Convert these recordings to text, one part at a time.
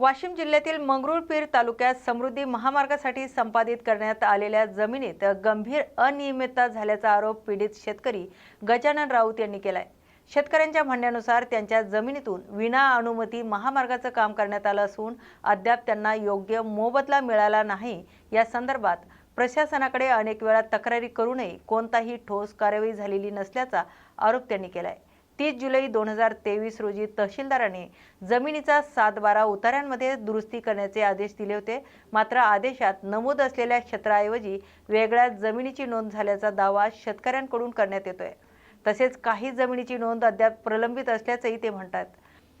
वाशिम जिल्ह्यातील मंगरुळपीर तालुक्यात समृद्धी महामार्गासाठी संपादित करण्यात आलेल्या जमिनीत गंभीर अनियमितता झाल्याचा आरोप पीडित शेतकरी गजानन राऊत यांनी केलाय. शेतकऱ्यांच्या म्हणण्यानुसार त्यांच्या जमिनीतून विना अनुमती महामार्गाचं काम करण्यात आलं असून अद्याप त्यांना योग्य मोबदला मिळाला नाही. या संदर्भात प्रशासनाकडे अनेक वेळा तक्रारी करूनही कोणताही ठोस कार्यवाही झालेली नसल्याचा आरोप त्यांनी केलाय. तीस जुलै दोन हजार तेवीस रोजी तहसीलदाराने जमिनीचा सात बारा उतार्यांमध्ये दुरुस्ती करण्याचे आदेश दिले होते. मात्र आदेशात नमूद असलेल्या क्षेत्राऐवजी वेगळ्या जमिनीची नोंद झाल्याचा दावा शेतकऱ्यांकडून करण्यात येतोय. तसेच काही जमिनीची नोंद अद्याप प्रलंबित असल्याचंही ते म्हणतात.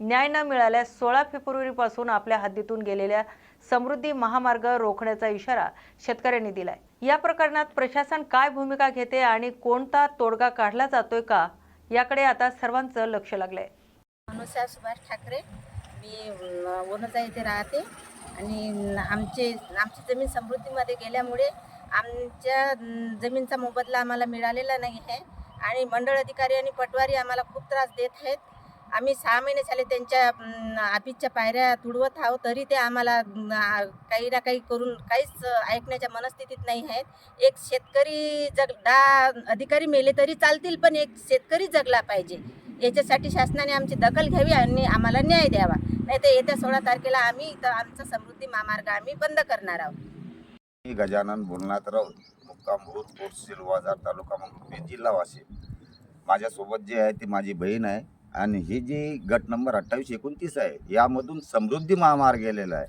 न्याय न मिळाल्यास सोळा फेब्रुवारीपासून आपल्या हद्दीतून गेलेल्या समृद्धी महामार्ग रोखण्याचा इशारा शेतकऱ्यांनी दिलाय. या प्रकरणात प्रशासन काय भूमिका घेते आणि कोणता तोडगा काढला जातोय का? याकडे आता सर्वांचं लक्ष लागलंय. अनुषा सुभाष ठाकरे मी वनजा येथे राहते. आणि आमचे आमची जमीन समृद्धीमध्ये गेल्यामुळे आमच्या जमीनचा मोबदला आम्हाला मिळालेला नाही आहे. आणि मंडळ अधिकारी आणि पटवारी आम्हाला खूप त्रास देत आहेत. आम्ही सहा महिने झाले त्यांच्या अं, पायऱ्या तुडवत आहोत तरी ते आम्हाला काही ना काही करून काहीच ऐकण्याच्या मनस्थितीत नाही आहेत. एक शेतकरी जग दहा अधिकारी मेले तरी चालतील पण एक शेतकरी जगला पाहिजे. याच्यासाठी शासनाने आमची दखल घ्यावी आणि आम्हाला न्याय द्यावा. नाही तर येत्या सोळा तारखेला आम्ही इथं आमचा समृद्धी महामार्ग आम्ही बंद करणार आहोत. मी गजानन बोलनाथ राऊत मुक्काम रोज कोर्स सिलवाजार तालुका मंगरुळपीर जिल्हा वाशिम माझ्यासोबत जे आहे ती माझी बहीण आहे. आणि ही जी गट नंबर अठ्ठावीस एकोणतीस आहे यामधून समृद्धी महामार्ग गेलेला आहे.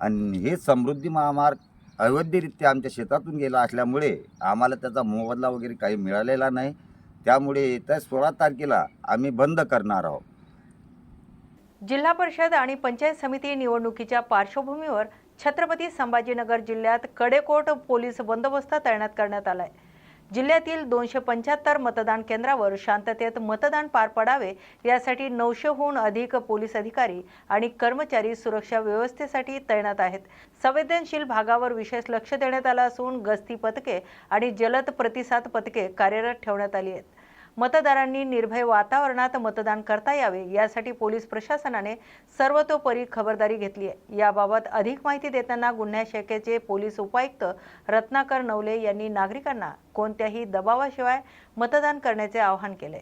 आणि हे समृद्धी महामार्ग अवैधरित्या आमच्या शेतातून गेला असल्यामुळे आम्हाला त्याचा मोबदला वगैरे काही मिळालेला नाही. त्यामुळे येत्या सोळा तारखेला आम्ही बंद करणार आहोत. जिल्हा परिषद आणि पंचायत समिती निवडणुकीच्या पार्श्वभूमीवर छत्रपती संभाजीनगर जिल्ह्यात कडेकोट पोलीस बंदोबस्त तैनात करण्यात आला आहे जिल्ह्यातील दोनशे पंच्याहत्तर मतदान केंद्रावर शांततेत मतदान पार पडावे यासाठी नऊशेहून अधिक पोलीस अधिकारी आणि कर्मचारी सुरक्षा व्यवस्थेसाठी तैनात आहेत. संवेदनशील भागावर विशेष लक्ष देण्यात आलं असून गस्ती पथके आणि जलद प्रतिसाद पथके कार्यरत ठेवण्यात आली आहेत. मतदारांनी निर्भय वातावरणात मतदान करता यावे यासाठी पोलीस प्रशासनाने सर्वतोपरी खबरदारी घेतली आहे. याबाबत अधिक माहिती देताना गुन्ह्या शाखेचे पोलीस उपायुक्त रत्नाकर नवले यांनी नागरिकांना कोणत्याही दबावाशिवाय मतदान करण्याचे आवाहन केले.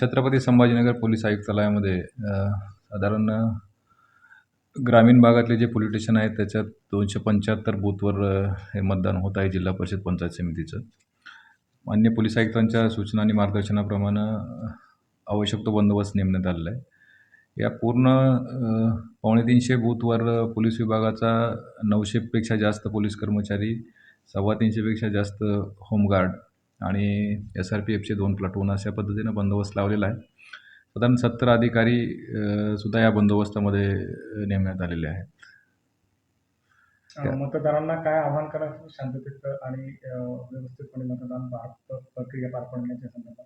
छत्रपती संभाजीनगर पोलीस आयुक्तालयामध्ये साधारण ग्रामीण भागातले जे पोलीस स्टेशन आहेत त्याच्यात दोनशे पंच्याहत्तर बूथवर हे मतदान होत आहे जिल्हा परिषद पंचायत समितीचं. मान्य पोलीस आयुक्तांच्या सूचना आणि मार्गदर्शनाप्रमाणे आवश्यक तो बंदोबस्त नेमण्यात आलेला आहे. या पूर्ण पावणे तीनशे बूथवर पोलीस विभागाचा नऊशेपेक्षा जास्त पोलीस कर्मचारी सव्वा तीनशेपेक्षा जास्त होमगार्ड आणि एस आर पी एफचे दोन प्लाटून अशा पद्धतीनं बंदोबस्त लावलेला आहे. साधारण सत्तर अधिकारी सुद्धा या बंदोबस्तामध्ये नेमण्यात आलेले आहेत. मतदारांना काय आव्हान करायचं? शांततेत आणि व्यवस्थितपणे मतदान पार प्रक्रिया पार पडण्याच्या संदर्भात.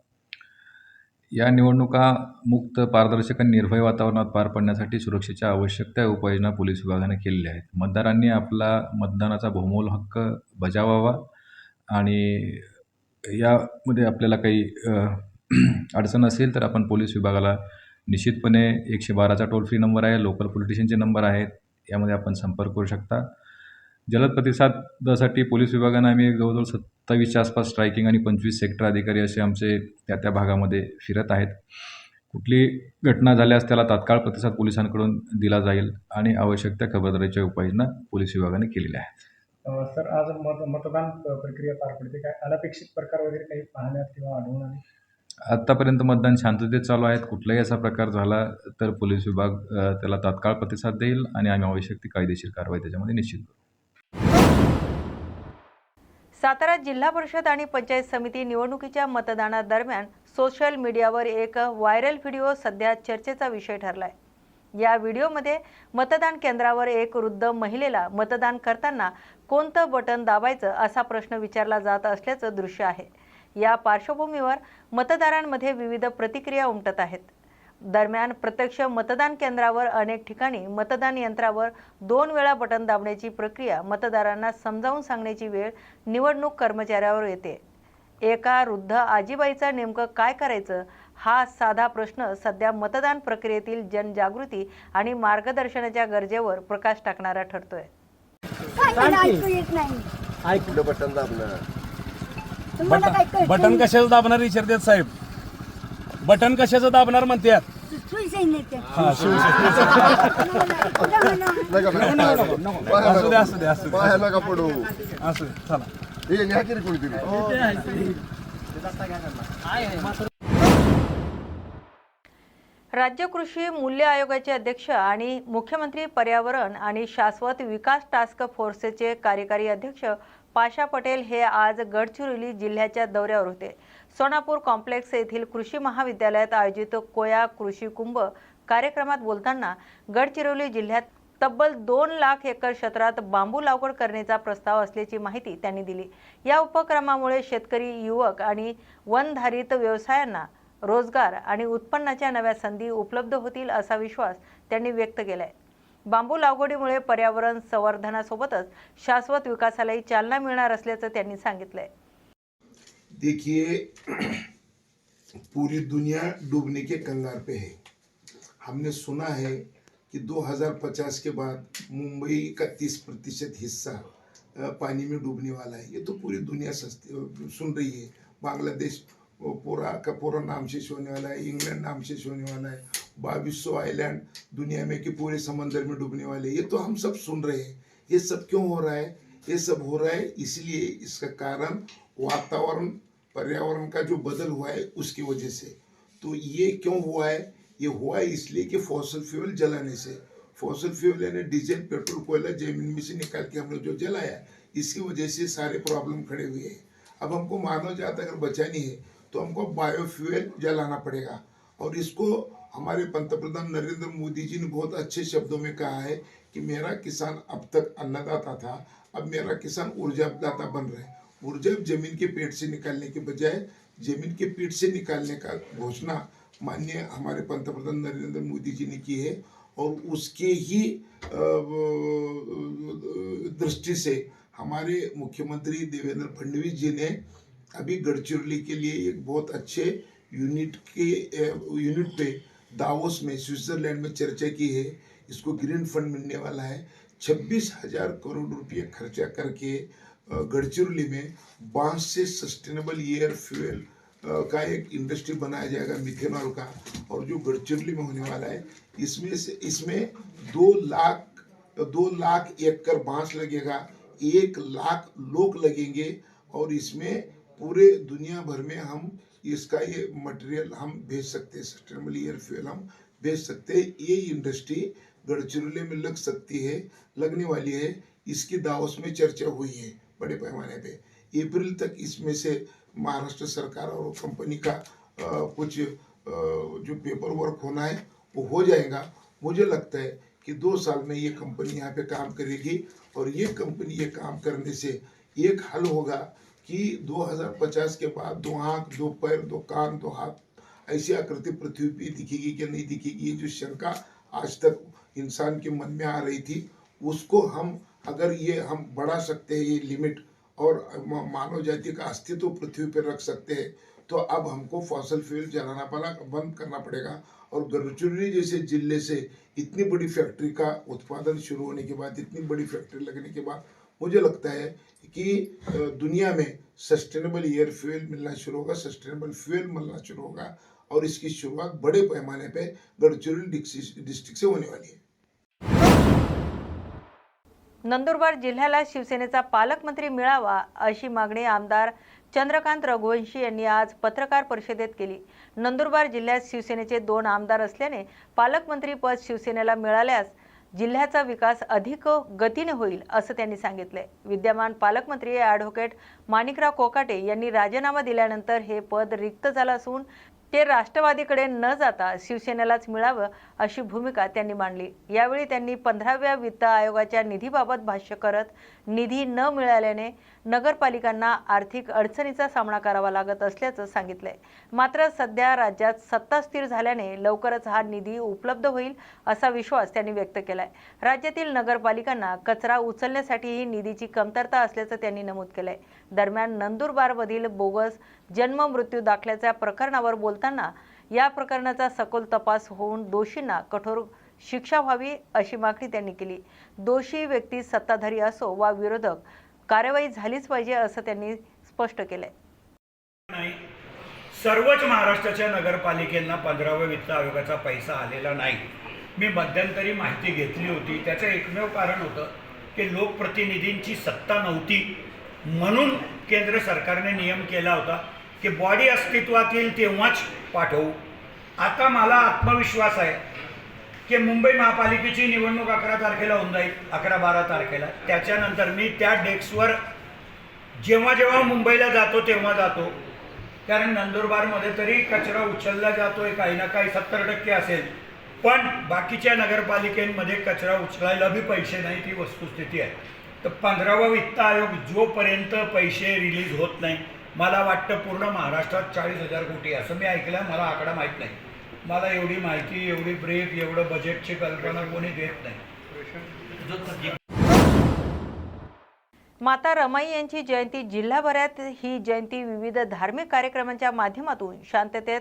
या निवडणुका मुक्त पारदर्शक आणि निर्भय वातावरणात पार पडण्यासाठी सुरक्षेच्या आवश्यक त्या उपाययोजना पोलीस विभागाने केलेल्या आहेत. मतदारांनी आपला मतदानाचा बहुमोल हक्क बजावावा आणि यामध्ये आपल्याला काही अडचण असेल तर आपण पोलीस विभागाला निश्चितपणे एकशे बाराचा टोल फ्री नंबर आहे लोकल पोलीस स्टेशनचे नंबर आहेत यामध्ये आपण संपर्क करू शकता. जलद प्रतिसादासाठी पोलीस विभागानं आम्ही जवळजवळ सत्तावीसच्या आसपास स्ट्रायकिंग आणि पंचवीस सेक्टर अधिकारी असे आमचे त्या त्या भागामध्ये फिरत आहेत. कुठली घटना झाल्यास त्याला तात्काळ प्रतिसाद पोलिसांकडून दिला जाईल आणि आवश्यक त्या खबरदारीच्या उपाययोजना पोलीस विभागाने केलेल्या आहेत. सर आज मत मतदान प्रक्रिया पार पडते काय अनपेक्षित प्रकार वगैरे काही पाहण्यात किंवा आढळून आले? आत्तापर्यंत मतदान शांततेत चालू आहेत. कुठलाही असा प्रकार झाला तर पोलीस विभाग त्याला तात्काळ प्रतिसाद देईल आणि आम्ही आवश्यक ती कायदेशीर कारवाई त्याच्यामध्ये निश्चित करू. सातारा जिल्हा परिषद आणि पंचायत समिती निवडणुकीच्या मतदानादरम्यान सोशल मीडियावर एक व्हायरल व्हिडिओ सध्या चर्चेचा विषय ठरलाय. या व्हिडिओमध्ये मतदान केंद्रावर एक वृद्ध महिलेला मतदान करताना कोणतं बटन दाबायचं असा प्रश्न विचारला जात असल्याचं दृश्य आहे. या पार्श्वभूमीवर मतदारांमध्ये विविध प्रतिक्रिया उमटत आहेत. दरम्यान प्रत्यक्ष मतदान केंद्रावर अनेक ठिकाणी मतदान यंत्रावर दोन वेळा बटन दाबण्याची प्रक्रिया मतदारांना समजावून सांगण्याची वेळ निवडणूक कर्मचाऱ्यावर येते. एका वृद्ध आजीबाईचं नेमकं काय करायचं? हा साधा प्रश्न सध्या मतदान प्रक्रियेतील जनजागृती आणि मार्गदर्शनाच्या गरजेवर प्रकाश टाकणारा ठरतोय. बटन बटन कशाचं दाबणार? विचारतात साहेब. बटन कशाचं दाबणार म्हणतात हा. असू असू असू पडू? असू चला. हे की रे कोणीतरी राज्य कृषी मूल्य आयोगाचे अध्यक्ष आणि मुख्यमंत्री पर्यावरण आणि शाश्वत विकास टास्क फोर्सचे कार्यकारी अध्यक्ष पाशा पटेल हे आज गडचिरोली जिल्ह्याच्या दौऱ्यावर होते. सोनापूर कॉम्प्लेक्स येथील कृषी महाविद्यालयात आयोजित कोया कृषी कुंभ कार्यक्रमात बोलताना गडचिरोली जिल्ह्यात तब्बल दोन लाख एकर क्षेत्रात बांबू लागवड करण्याचा प्रस्ताव असल्याची माहिती त्यांनी दिली. या उपक्रमामुळे शेतकरी युवक आणि वनधारित व्यवसायांना रोजगार आणि उत्पन्नाच्या नव्या संधी उपलब्ध होतील असा विश्वास त्यांनी व्यक्त केला आहे बांबू लागवडीमुळे पर्यावरण संवर्धनासोबतच शाश्वत विकासालाही चालना मिळणार असल्याचं त्यांनी सांगितलं आहे देखिए, पूरी दुनिया डूबने के कंगार पे है। हमने सुना है कि 2050 के बाद मुंबई का 30 प्रतिशत हिस्सा पानी में डूबने वाला है। ये तो पूरी दुनिया सुन रही है। बांग्लादेश पूरा का पूरा नाम शेष होने वाला है, इंग्लैंड नाम शेष होने वाला है सौ आइलैंड दुनिया में के पूरे समंदर में डूबने वाले ये तो हम सब सुन रहे हैं। ये सब क्यों हो रहा है? ये सब हो रहा है इसलिए इसका कारण वातावरण पर्यावरण का जो बदल हुआ है, उसकी वजह से। तो ये क्यों हुआ है? ये हुआ है इसलिए कि फॉसल फ्यूल जलाने से। फॉसल फ्यूल यानी डीजल पेट्रोल कोयला, ज़मीन में से निकाल के हमने जो जलाया, इसकी वजह से सारे प्रॉब्लम खड़े हुए हैं। अब हमको मानव जात अगर बचानी है तो हमको बायोफ्यूल जलाना पड़ेगा। और इसको हमारे पंतप्रधान नरेंद्र मोदी जी ने बहुत अच्छे शब्दों में कहा है कि मेरा किसान अब तक अन्नदाता था, अब मेरा किसान ऊर्जादाता बन रहा है। ऊर्जा ज़मीन के पेट से निकालने के बजाय ज़मीन के पेट से निकालने का घोषणा माननीय हमारे पंतप्रधान नरेंद्र मोदी जी ने की है और उसके ही दृष्टि से हमारे मुख्यमंत्री देवेंद्र फडणवीस जी ने अभी गढ़चिरौली के लिए एक बहुत अच्छे यूनिट के यूनिट पे दावोस में, स्विट्जरलैंड में चर्चा की है। इसको ग्रीन फंड मिलने वाला है। छब्बीस हज़ार करोड़ रुपये खर्चा करके गढ़चिरौली में बाँस से सस्टेनेबल एयर फ्यूल का एक इंडस्ट्री बनाया जाएगा मिथेनॉल का। और जो गढ़चिरौली में होने वाला है, इसमें से, इसमें दो लाख दो लाख एकड़ बाँस लगेगा, एक लाख लोग लगेंगे, और इसमें पूरे दुनिया भर में हम इसका ये मटेरियल हम भेज सकते हैं सस्टेनेबल एयर फ्यूल हम भेज सकते हैं। ये इंडस्ट्री गढ़चिरौली में लग सकती है, लगने वाली है। इसकी दावस में चर्चा हुई है। बड़े पैमाने पे। अप्रैल तक इसमें से महाराष्ट्र सरकार और कंपनी का अ, कुछ अ, जो पेपर वर्क होना है वो हो जाएगा। मुझे लगता है कि दो साल में ये कंपनी यहाँ पे काम करेगी और ये कंपनी ये काम करने से एक हल होगा कि 2050 के बाद दो आँख दो पैर दो कान दो हाथ ऐसी आकृति पृथ्वी पे दिखेगी कि नहीं दिखेगी। ये जो शंका आज तक इंसान के मन में आ रही थी उसको हम अगर ये हम बढ़ा सकते हैं ये लिमिट और मानव जाति का अस्तित्व पृथ्वी पर रख सकते हैं तो अब हमको फॉसल फ्यूल जलाना पड़ा, बंद करना पड़ेगा। और गढ़चिरौली जैसे ज़िले से इतनी बड़ी फैक्ट्री का उत्पादन शुरू होने के बाद, इतनी बड़ी फैक्ट्री लगने के बाद, मुझे लगता है कि दुनिया में सस्टेनेबल एयर फ्यूल मिलना शुरू होगा सस्टेनेबल फ्यूल मिलना शुरू होगा, और इसकी शुरुआत बड़े पैमाने पे गढ़चिरौली डिस्ट्रिक्ट से होने वाली है। नंदुरबार जिल्ह्याला शिवसेनेचा पालकमंत्री मिळावा अशी मागणी आमदार चंद्रकांत रघुवंशी यांनी आज पत्रकार परिषदेत केली. नंदुरबार जिल्ह्यात शिवसेनेचे दोन आमदार असल्याने पालकमंत्री पद शिवसेनेला मिळाल्यास जिल्ह्याचा विकास अधिक गतीने होईल असं त्यांनी सांगितलंय विद्यमान पालकमंत्री ॲडव्होकेट माणिकराव कोकाटे यांनी राजीनामा दिल्यानंतर हे पद रिक्त झालं असून ते राष्ट्रवादीकडे न जाता शिवसेनेलाच मिळावं अशी भूमिका त्यांनी मांडली. यावेळी त्यांनी पंधराव्या वित्त आयोगाच्या निधीबाबत भाष्य करत निधी न मिळाल्याने नगरपालिकांना आर्थिक अडचणीचा सामना करावा लागत असल्याचं सांगितलंय. मात्र सध्या राज्यात सत्ता स्थिर झाल्याने लवकरच हा निधी उपलब्ध होईल असा विश्वास त्यांनी व्यक्त केलाय. राज्यातील नगरपालिकांना कचरा उचलण्यासाठीही निधीची कमतरता असल्याचं त्यांनी नमूद केलंय. दरम्यान नंदुरबारमधील बोगस जन्म मृत्यू दाखल्याच्या प्रकरणावर बोलताना या प्रकरणाचा सखोल तपास होऊन दोषींना कठोर शिक्षा व्हावी अशी मागणी त्यांनी केली. दोषी व्यक्ती सत्ताधारी असो वा विरोधक कार्यवाही झालीच पाहिजे असं त्यांनी स्पष्ट केलंय. सर्वच महाराष्ट्राच्या नगरपालिकेंना पंधराव्या वित्त आयोगाचा पैसा आलेला नाही. मी मध्यंतरी माहिती घेतली होती. त्याचं एकमेव कारण होतं की लोकप्रतिनिधींची सत्ता नव्हती. म्हणून केंद्र सरकारने नियम केला होता. की बॉडी अस्तित्वात येईल तेव्हाच पाठवू. आता मला आत्मविश्वास आहे की मुंबई महापालिकेची निवडणूक अकरा तारखेला होऊन जाईल अकरा बारा तारखेला. त्याच्यानंतर मी त्या डेस्कवर जेव्हा जेव्हा मुंबईला जातो तेव्हा जातो. कारण नंदुरबारमध्ये तरी कचरा उचलला जातोय काही ना काही सत्तर टक्के असेल. पण बाकीच्या नगरपालिकेमध्ये कचरा उचलायला बी पैसे नाही ती वस्तुस्थिती आहे. तर पंधरावा वित्त आयोग जोपर्यंत पैसे रिलीज होत नाही मला वाटतं पूर्ण महाराष्ट्रात चाळीस हजार कोटी. असं मी ऐकलं मला आकडा माहीत नाही. मला एवढी माहिती एवढी ब्रीफ एवढं बजेटची कल्पना कोणी देत नाही. माता रमाई यांची जयंती जिल्हाभरात ही जयंती विविध धार्मिक कार्यक्रमांच्या माध्यमातून शांततेत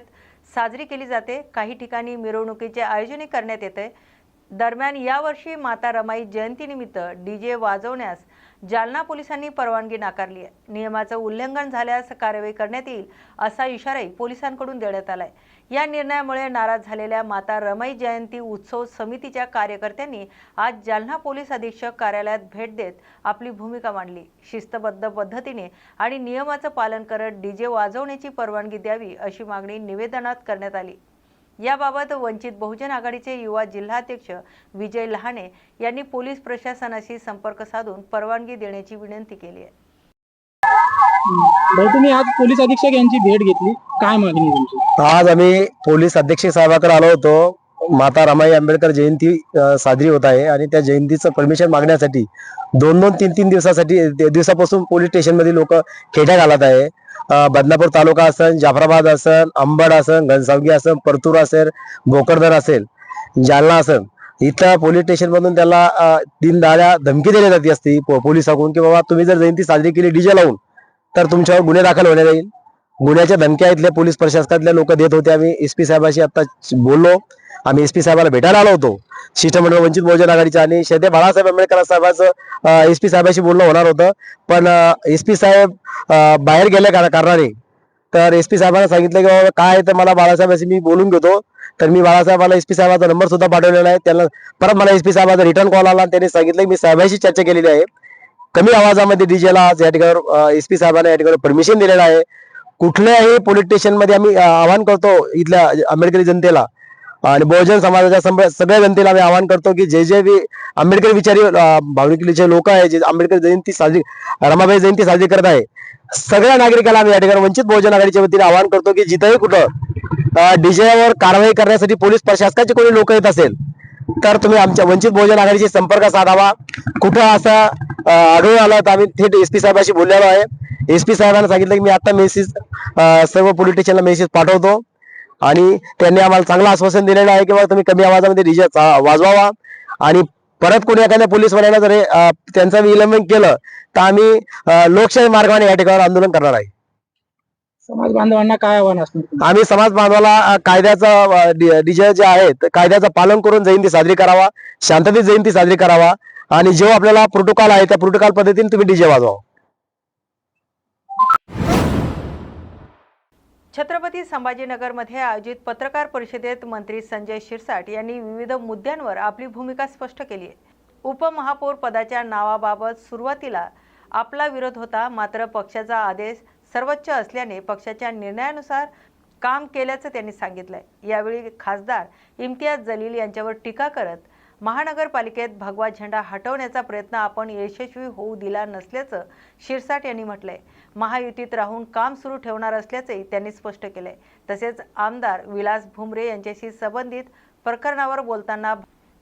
साजरी केली जाते. काही ठिकाणी मिरवणुकीचे आयोजनही करण्यात येते. दरम्यान यावर्षी माता रमाई जयंतीनिमित्त डी जे वाजवण्यास जालना पोलिसांनी परवानगी नाकारली आहे. नियमाचं उल्लंघन झाल्यास कारवाई करण्यात येईल असा इशाराही पोलिसांकडून देण्यात आलाय. या निर्णयामुळे नाराज झालेल्या माता रमई जयंती उत्सव समितीच्या कार्यकर्त्यांनी आज जालना पोलीस अधीक्षक कार्यालयात भेट देत आपली भूमिका मांडली. शिस्तबद्ध पद्धतीने आणि नियमाचं पालन करत डीजे वाजवण्याची परवानगी द्यावी अशी मागणी निवेदनात करण्यात आली. याबाबत वंचित बहुजन आघाडीचे युवा जिल्हाध्यक्ष विजय लहाने यांनी पोलीस प्रशासनाशी संपर्क साधून परवानगी देण्याची विनंती केली आहे. तुम्ही आज पोलीस अधीक्षक यांची भेट घेतली. काय मागणी तुमची? आज आम्ही पोलीस अधीक्षक साहेबाकडे आलो होतो. माता रमाई आंबेडकर जयंती साजरी होत आहे आणि त्या जयंतीचं परमिशन मागण्यासाठी दोन दोन तीन तीन दिवसासाठी दिवसापासून पोलीस स्टेशनमध्ये लोक खेट्या घालत आहे. बदलापूर बदनापूर तालुका असेल जाफराबाद असेल अंबड असेल घनसावगी असेल परतूर असेल भोकरदन असेल जालना असेल इथं पोलीस स्टेशनमधून त्याला तीन दाड्या धमकी दिली जाते असती पो- पोलिसाकडून की बाबा तुम्ही जर जयंती साजरी केली डीजे लावून तर तुमच्यावर गुन्हे दाखल होण्यात येईल. गुन्ह्याच्या धमक्या इथल्या पोलीस प्रशासनातल्या लोक देत होते आम्ही. एस पी साहेबाशी आता बोललो. आम्ही एस पी साहेबाला भेटायला आलो होतो. शिष्टमंडळ वंचित बहुजन आघाडीचे आणि शेते बाळासाहेब आंबेडकर साहेबांचं एस पी साहेबाशी बोलणं होणार होतं. पण एस पी साहेब बाहेर गेल्या कार- कारणाने. तर एस पी साहेबांना सांगितलं की बाबा काय तर मला बाळासाहेबाशी मी बोलून घेतो. तर मी बाळासाहेबाला एस पी साहेबाचा नंबर सुद्धा पाठवलेला आहे. त्यांना परत मला एस पी साहेबाचा रिटर्न कॉल आला आणि त्यांनी सांगितलं की मी साहेबांशी चर्चा केलेली आहे. कमी आवाजामध्ये डीजेला आज या ठिकाणी एस पी साहेबांना या ठिकाणी परमिशन दिलेलं आहे. कुठल्याही पोलीस स्टेशनमध्ये आम्ही आवाहन करतो इथल्या आंबेडकरी जनतेला. आणि बहुजन समाजाच्या सगळ्या जनतेला आम्ही आवाहन करतो की जे जे बी आंबेडकर विचारी अ, भावनिकलीचे लोक आहे जे आंबेडकर जयंती साजरी रमाबाई जयंती साजरी करत आहे सगळ्या नागरिकाला आम्ही या ठिकाणी वंचित बहुजन आघाडीच्या वतीने आवाहन करतो की जिथंही कुठं डीजेवर कारवाई करण्यासाठी पोलीस प्रशासकाचे कोणी लोक येत असेल तर तुम्ही आमच्या वंचित बहुजन आघाडीशी संपर्क साधावा. कुठं असं आढळून आलं तर आम्ही थेट एस पी साहेबाशी बोललेलो आहे. एस पी साहेबांना सांगितलं की मी आता मेसेज सर्व पोलीस स्टेशनला मेसेज पाठवतो. आणि त्यांनी आम्हाला चांगलं आश्वासन दिलेलं आहे की बाबा तुम्ही कमी आवाजामध्ये डीजे वाजवावा. आणि परत कोणी एखाद्या पोलीसवाल्याला जर त्यांचं विलंबन केलं तर आम्ही लोकशाही मार्गाने या ठिकाणी आंदोलन करणार आहे. समाज बांधवांना काय आव्हान असणार? आम्ही समाज बांधवाला कायद्याचा डीजे जे आहे ते कायद्याचं पालन करून जयंती साजरी करावा शांततेत जयंती साजरी करावा. आणि जो आपल्याला प्रोटोकॉल आहे त्या प्रोटोकॉल पद्धतीने तुम्ही डीजे वाजवा. छत्रपती संभाजीनगरमध्ये आयोजित पत्रकार परिषदेत मंत्री संजय शिरसाट यांनी विविध मुद्द्यांवर आपली भूमिका स्पष्ट केली आहे. उपमहापौर पदाच्या नावाबाबत सुरुवातीला आपला विरोध होता मात्र पक्षाचा आदेश सर्वोच्च असल्याने पक्षाच्या निर्णयानुसार काम केल्याचं त्यांनी सांगितलंय. यावेळी खासदार इम्तियाज जलील यांच्यावर टीका करत महानगरपालिकेत भगवा झेंडा हटवण्याचा प्रयत्न आपण यशस्वी होऊ दिला नसल्याचं शिरसाट यांनी म्हटलंय. महायुतीत राहून काम सुरू ठेवणार असल्याचंही त्यांनी स्पष्ट केलंय. तसेच आमदार विलास भुमरे यांच्याशी संबंधित प्रकरणावर बोलताना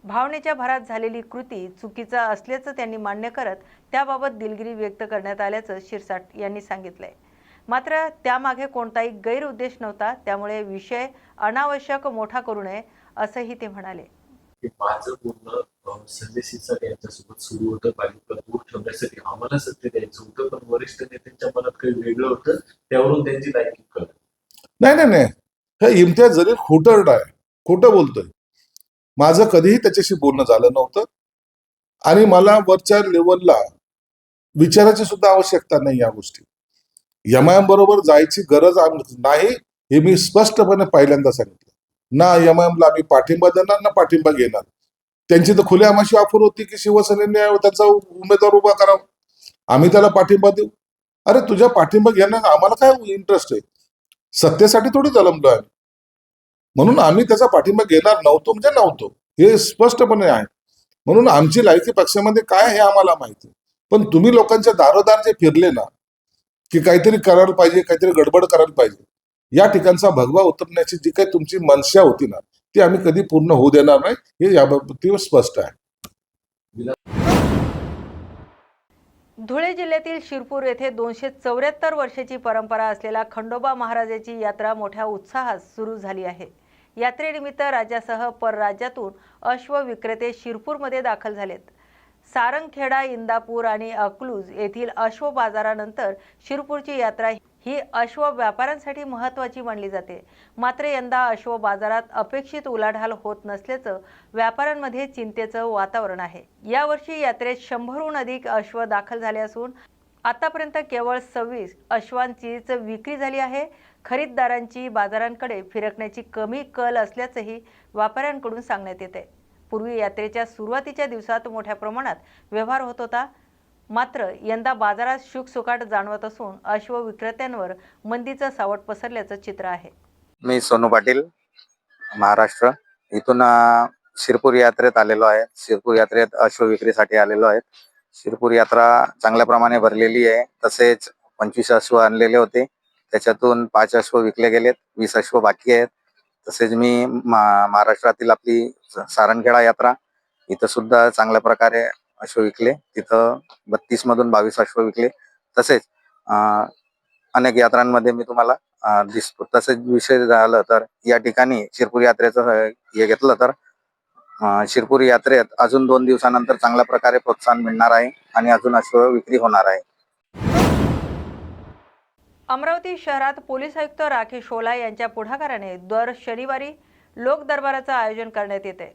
भावनेच्या भरात झालेली कृती चुकीचा असल्याचं त्यांनी मान्य करत त्याबाबत दिलगिरी व्यक्त करण्यात आल्याचं शिरसाट यांनी सांगितलंय. मात्र त्यामागे कोणताही गैरउद्देश नव्हता त्यामुळे विषय अनावश्यक मोठा करू नये असंही ते म्हणाले. की माझं बोलणं अं, संजय शिरसाट यांच्यासोबत सुरू होतं. बालिका दूर ठेवण्यासाठी आम्हाला सत्य द्यायचं होतं. पण वरिष्ठ नेत्यांच्या मनात काही वेगळं होतं. त्यावरून त्यांची लायकी कळ नाही नाही नाही. हे इम्तियाज जरी खोटरडा आहे. खोटं बोलतोय. माझं कधीही त्याच्याशी बोलणं झालं नव्हतं. आणि मला वरच्या लेवलला विचारायची सुद्धा आवश्यकता नाही या गोष्टी. एम बरोबर जायची गरज नाही हे मी स्पष्टपणे पहिल्यांदा सांगितलं. ना एम एमला आम्ही पाठिंबा देणार ना पाठिंबा घेणार. त्यांची तर खुल्या आमाशी ऑफर होती की शिवसेनेने त्यांचा उमेदवार उभा करावा. आम्ही त्याला पाठिंबा देऊ. अरे तुझ्या पाठिंबा घेणार आम्हाला काय इंटरेस्ट आहे? सत्तेसाठी थोडी जलमलो आहे म्हणून आम्ही त्याचा पाठिंबा घेणार नव्हतो म्हणजे नव्हतो. हे स्पष्टपणे आहे. म्हणून आमची लायकी पक्षामध्ये काय हे आम्हाला माहिती आहे. पण तुम्ही लोकांच्या दारोदार जे फिरले ना की काहीतरी करायला पाहिजे काहीतरी गडबड करायला पाहिजे या ठिकाणचा भगवा उतरण्याची जी काही तुमची मनशा होती ना ती आम्ही कधी पूर्ण होऊ देणार नाही हे या स्पष्ट आहे. धुळे जिल्ह्यातील शिरपूर येथे दोनशे चौऱ्याहत्तर वर्षाची परंपरा असलेल्या खंडोबा महाराजाची यात्रा मोठ्या उत्साहात सुरू झाली आहे. यात्रेनिमित्त राज्यासह परराज्यातून अश्व विक्रेते शिरपूरमध्ये दाखल झालेत. सारंगखेडा इंदापूर आणि अकलूज येथील अश्व बाजारानंतर शिरपूरची यात्रा ही अश्व व्यापाऱ्यांसाठी महत्त्वाची मानली जाते. मात्र यंदा अश्व बाजारात अपेक्षित उलाढाल होत नसल्याचं व्यापाऱ्यांमध्ये चिंतेचं वातावरण आहे. यावर्षी यात्रेत शंभरहून अधिक अश्व दाखल झाले असून आतापर्यंत केवळ सव्वीस अश्वांचीच विक्री झाली आहे. खरीददारांची बाजारांकडे फिरकण्याची कमी कल असल्याचंही व्यापाऱ्यांकडून सांगण्यात येते पूर्वी यात्रेच्या सुरुवातीच्या दिवसात मोठ्या प्रमाणात व्यवहार होत होता. मात्र यंदा बाजारात शुकसुकाट जाणवत असून अश्व विक्रेत्यांवर मंदीचं सावट पसरल्याचं चित्र आहे. मी सोनू पाटील महाराष्ट्र. इथून शिरपूर यात्रेत आलेलो आहे. शिरपूर यात्रेत अश्व विक्रीसाठी आलेलो आहे. शिरपूर यात्रा चांगल्या प्रमाणे भरलेली आहे. तसेच पंचवीस अश्व आणलेले होते. त्याच्यातून पाच अश्व विकले गेलेत. वीस अश्व बाकी आहेत. तसेच मी महाराष्ट्रातील आपली सारणखेडा यात्रा. इथं सुद्धा चांगल्या प्रकारे अश्व विकले. तिथं बत्तीस मधून बावीस अश्व विकले. तसेच अनेक यात्रांमध्ये मी तुम्हाला दिसतो. तसेच विषय झालं तर या ठिकाणी शिरपूर यात्रेचं हे घेतलं तर शिरपूर यात्रेत अजून दोन दिवसानंतर चांगल्या प्रकारे प्रोत्साहन मिळणार आहे आणि अजून अश्व विक्री होणार आहे. अमरावती शहरात पोलीस आयुक्त राकेश ओला यांच्या पुढाकाराने दर शनिवारी लोक दरबाराचं आयोजन करण्यात येते.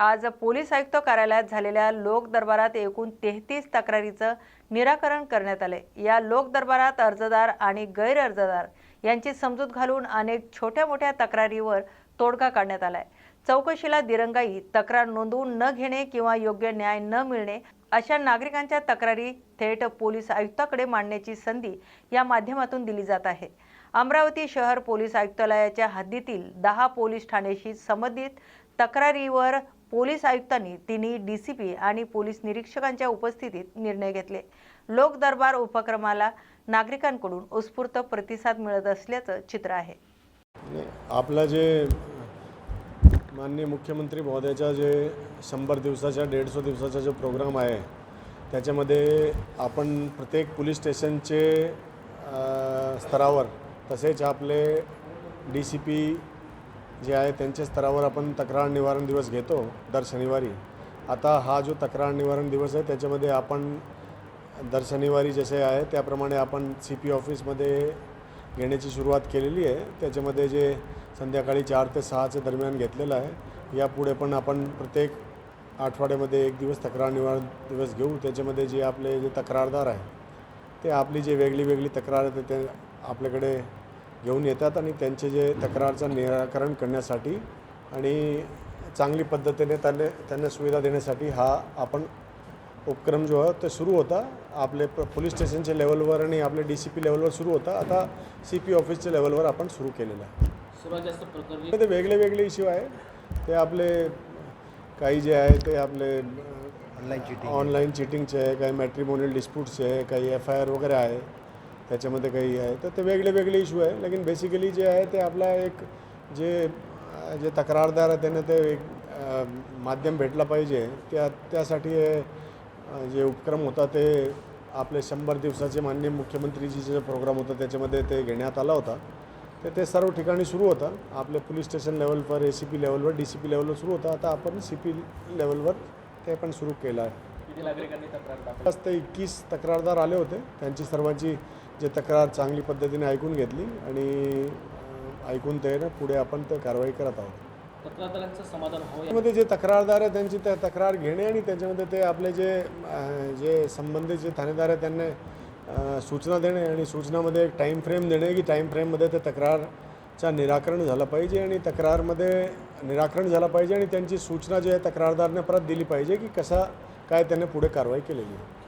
आज पोलीस आयुक्त कार्यालयात झालेल्या लोक दरबारात एकूण तेहतीस तक्रारीचं निराकरण करण्यात आले या लोक दरबारात अर्जदार आणि गैर अर्जदार यांची समजूत घालून अनेक छोट्या मोठ्या तक्रारीवर तोडगा काढण्यात आलाय. चौकशीला दिरंगाई तक्रार नोंदवून न घेणे किंवा योग्य न्याय न मिळणे अशा नागरिकांच्या तक्रारी थेट पोलीस आयुक्ताकडे मांडण्याची संधी या माध्यमातून दिली जात आहे. अमरावती शहर पोलीस आयुक्तालयाच्या हद्दीतील दहा पोलीस ठाण्याशी संबंधित तक्रारीवर पोलीस आयुक्तांनी तिन्ही पी आणि पोलीस निरीक्षकांच्या उपस्थितीत निर्णय घेतले. लोक दरबार उपक्रमाला नागरिकांकडून उत्स्फूर्त प्रतिसाद मिळत असल्याचं चित्र आहे. आपलं जे माननीय मुख्यमंत्री महोदयाचा जे शंभर दिवसाच्या दीडशे दिवसाचा जो प्रोग्राम आहे त्याच्यामध्ये आपण प्रत्येक पोलीस स्टेशनचे स्तरावर तसेच आपले डी सी पी जे आहे त्यांच्या स्तरावर आपण तक्रार निवारण दिवस घेतो दर शनिवारी. आता हा जो तक्रार निवारण दिवस आहे त्याच्यामध्ये आपण दर शनिवारी जसे आहे त्याप्रमाणे आपण सी पी ऑफिसमध्ये घेण्याची सुरुवात केलेली आहे. त्याच्यामध्ये जे संध्याकाळी चार ते सहाच्या दरम्यान घेतलेलं आहे. यापुढे पण आपण प्रत्येक आठवड्यामध्ये एक दिवस तक्रार निवारण दिवस घेऊ. त्याच्यामध्ये जे आपले जे तक्रारदार आहे ते आपली जे वेगळी वेगळी तक्रार आहे ते आपल्याकडे घेऊन येतात आणि त्यांचे जे तक्रारचं निराकरण करण्यासाठी आणि चांगली पद्धतीने त्यांना त्यांना सुविधा देण्यासाठी हा आपण उपक्रम जो आहे ते सुरू होता. आपले प पोलीस स्टेशनच्या लेवलवर आणि आपले डी सी पी लेवलवर सुरू होता. आता सी पी ऑफिसच्या लेवलवर आपण सुरू केलेलं आहे. ते वेगळे वेगळे इश्यू आहे. ते आपले काही जे आहे ते आपले ऑनलाईन चिटिंगचे आहे काही मॅट्रिमोनियल डिस्प्यूटचे आहे काही एफ आय आर वगैरे आहे. त्याच्यामध्ये काही आहे. तर ते वेगळे वेगळे इश्यू आहे. लेकिन बेसिकली जे आहे ते आपला एक जे जे तक्रारदार आहे त्यांना ते एक माध्यम भेटला पाहिजे. त्या त्यासाठी जे उपक्रम होता ते आपले शंभर दिवसाचे माननीय मुख्यमंत्रीजी जे प्रोग्राम होता त्याच्यामध्ये ते घेण्यात आला होता. तर ते सर्व ठिकाणी सुरू होतं. आपले पोलीस स्टेशन लेवलवर ए सी पी लेवलवर डी सी पी लेवलवर सुरू होतं. आता आपण सी पी लेवलवर ते पण सुरू केलं आहे. बस ते एकवीस तक्रारदार आले होते. त्यांची सर्वांची जे तक्रार चांगली पद्धतीने ऐकून घेतली आणि ऐकून ते ना पुढे आपण ते कारवाई करत आहोत. तक्रारदारांचं समाधान व्हावं त्यामध्ये जे तक्रारदार आहे त्यांची त्या तक्रार घेणे आणि त्याच्यामध्ये ते आपले जे अं, जे संबंधित जे ठाणेदार आहे त्यांना अं, सूचना देणे आणि सूचनामध्ये एक टाईम फ्रेम देणे की टाईम फ्रेममध्ये ते तक्रारचा निराकरण झालं पाहिजे आणि तक्रारमध्ये निराकरण झालं पाहिजे आणि त्यांची सूचना जी आहे तक्रारदारने परत दिली पाहिजे की कसा काय त्याने पुढे कारवाई केलेली आहे.